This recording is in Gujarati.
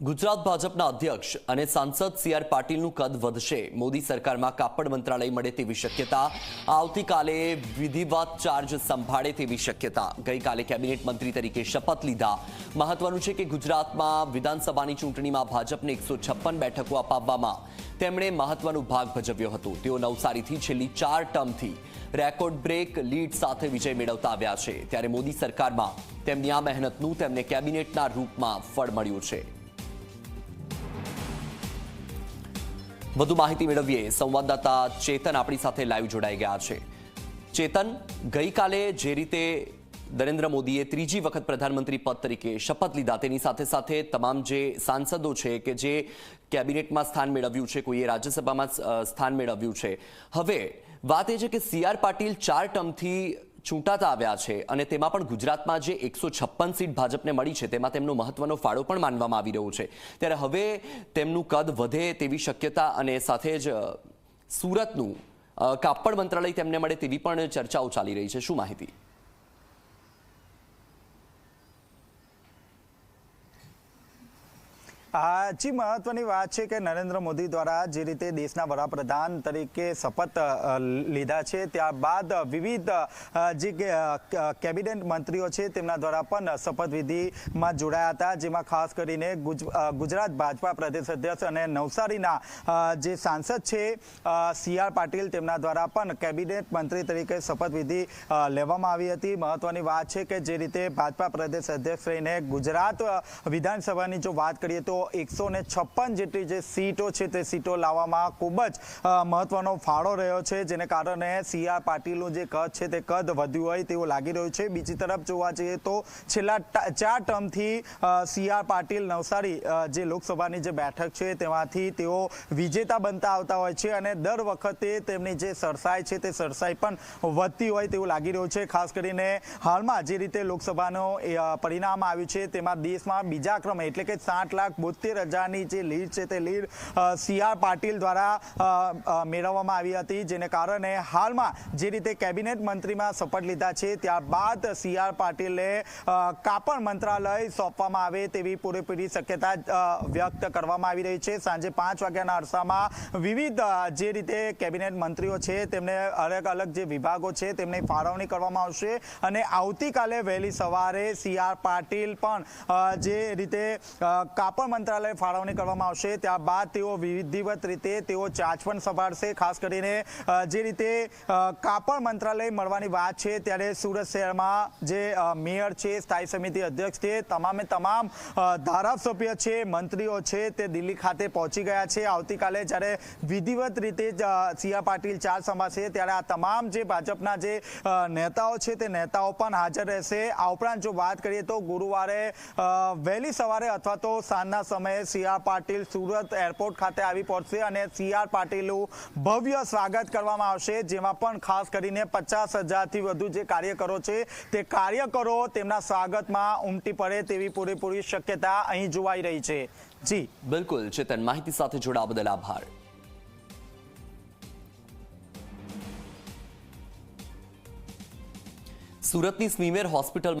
ગુજરાત ભાજપના અધ્યક્ષ અને સાંસદ સી આર પાટીલનું કદ વધશે. મોદી સરકારમાં કાપડ મંત્રાલય મળે તેવી શક્યતા. આવતીકાલે વિધિવત ચાર્જ સંભાળે તેવી શક્યતા. ગઈકાલે કેબિનેટ મંત્રી તરીકે શપથ લીધા. મહત્વનું છે કે ગુજરાતમાં વિધાનસભાની ચૂંટણીમાં ભાજપને એકસો બેઠકો અપાવવામાં તેમણે મહત્વનો ભાગ ભજવ્યો હતો. તેઓ નવસારીથી છેલ્લી ચાર ટર્મથી રેકોર્ડ બ્રેક લીડ સાથે વિજય મેળવતા આવ્યા છે. ત્યારે મોદી સરકારમાં તેમની આ મહેનતનું તેમને કેબિનેટના રૂપમાં ફળ મળ્યું છે. વધુ માહિતી મેળવીએ. સંવાદદાતા ચેતન આપણી સાથે લાઈવ જોડાઈ ગયા છે. ચેતન, ગઈકાલે જે રીતે નરેન્દ્ર મોદીએ ત્રીજી વખત પ્રધાનમંત્રી પદ તરીકે શપથ લીધા, તેની સાથે સાથે તમામ જે સાંસદો છે કે જે કેબિનેટમાં સ્થાન મેળવ્યું છે, કોઈએ રાજ્યસભામાં સ્થાન મેળવ્યું છે. હવે, વાત એ છે કે સી આર પાટીલ ચાર ટર્મથી ચૂંટાતા આવ્યા છે અને તેમાં પણ ગુજરાતમાં જે એકસો છપ્પન સીટ ભાજપને મળી છે, તેમાં તેમનો મહત્વનો ફાળો પણ માનવામાં આવી રહ્યો છે. ત્યારે હવે તેમનું કદ વધે તેવી શક્યતા અને સાથે જ સુરતનું કાપડ મંત્રાલય તેમને મળે તેવી પણ ચર્ચાઓ ચાલી રહી છે. શું માહિતી? હજી મહત્વની વાત છે કે નરેન્દ્ર મોદી દ્વારા જે રીતે દેશના વડાપ્રધાન તરીકે શપથ લીધા છે, ત્યારબાદ વિવિધ જે કેબિનેટ મંત્રીઓ છે તેમના દ્વારા પણ શપથવિધિમાં જોડાયા હતા, જેમાં ખાસ કરીને ગુજ- ગુજરાત ભાજપા પ્રદેશ અધ્યક્ષ અને નવસારીના જે સાંસદ છે સી પાટીલ તેમના દ્વારા પણ કેબિનેટ મંત્રી તરીકે શપથવિધિ લેવામાં આવી હતી. મહત્વની વાત છે કે જે રીતે ભાજપા પ્રદેશ અધ્યક્ષ રહીને ગુજરાત વિધાનસભાની જો વાત કરીએ તો એકસો ને છપ્પન જેટલી જે સીટો છે તે સીટો લાવવામાં ખૂબ જ મહત્વનો ફાળો રહ્યો છે, જેને કારણે સી આર પાટીલનું જે કદ છે તે કદ વધ્યું હોય તેવું લાગી રહ્યું છે. બીજી તરફ જોવા જઈએ તો છેલ્લા ચાર ટર્મથી સી આર પાટીલ નવસારી જે લોકસભાની જે બેઠક છે તેમાંથી તેઓ વિજેતા બનતા આવતા હોય છે અને દર વખતે તેમની જે સરસાઈ છે તે સરસાઈ પણ વધતી હોય તેવું લાગી રહ્યું છે. ખાસ કરીને હાલમાં જે રીતે લોકસભાનું પરિણામ આવ્યું છે તેમાં દેશમાં બીજા ક્રમે એટલે કે સાત લાખ બોતેર હજારની જે લીડ છે તે લીડ સી આર પાટીલ દ્વારા મેળવવામાં આવી હતી, જેને કારણે હાલમાં જે રીતે કેબિનેટ મંત્રીમાં શપથ લીધા છે, ત્યારબાદ સી આર પાટીલને કાપડ મંત્રાલય સોંપવામાં આવે તેવી પૂરેપૂરી શક્યતા વ્યક્ત કરવામાં આવી રહી છે. સાંજે પાંચ વાગ્યાના અરસામાં વિવિધ જે રીતે કેબિનેટ મંત્રીઓ છે, તેમને અલગ અલગ જે વિભાગો છે, તેમની ફાળવણી કરવામાં આવશે અને આવતીકાલે વહેલી સવારે સી આર પાટીલ પણ જે રીતે કાપડ મંત્રાલય ફાળવણી કરવામાં આવશે. ત્યારબાદ તેઓ વિધિવત રીતે તેઓ ચાર્જ પણ સંભાળશે. ખાસ કરીને જે રીતે કાપડ મંત્રાલય મળવાની વાત છે, ત્યારે સુરત શહેરમાં જે મેયર છે, સ્થાયી સમિતિ અધ્યક્ષ છે, તમામે તમામ ધારાસભ્ય છે, મંત્રીઓ છે, તે દિલ્હી ખાતે પહોંચી ગયા છે. આવતીકાલે જ્યારે વિધિવત રીતે સી પાટીલ ચાર્જ સંભાળશે, ત્યારે આ તમામ જે ભાજપના જે નેતાઓ છે, તે નેતાઓ પણ હાજર રહેશે. આ ઉપરાંત જો વાત કરીએ તો ગુરુવારે વહેલી સવારે અથવા તો સાંજના સમયે સી પાટીલ સુરત એરપોર્ટ ખાતે આવી પહોંચશે અને સી પાટીલનું ભવ્ય સ્વાગત કરવામાં આવશે, જેમાં પણ ખાસ કરીને પચાસ હજારથી વધુ જે કાર્યકરો છે, તે કાર્યકરો તેમના સ્વાગતમાં ઉમટી પડે તેવી પૂરેપૂરી શક્યતા અહીં જોવાઈ રહી છે. જી. બિલકુલ, ચેતન, માહિતી સાથે જોડાવા બદલ આભાર. સુરતની સ્મીમેર હોસ્પિટલ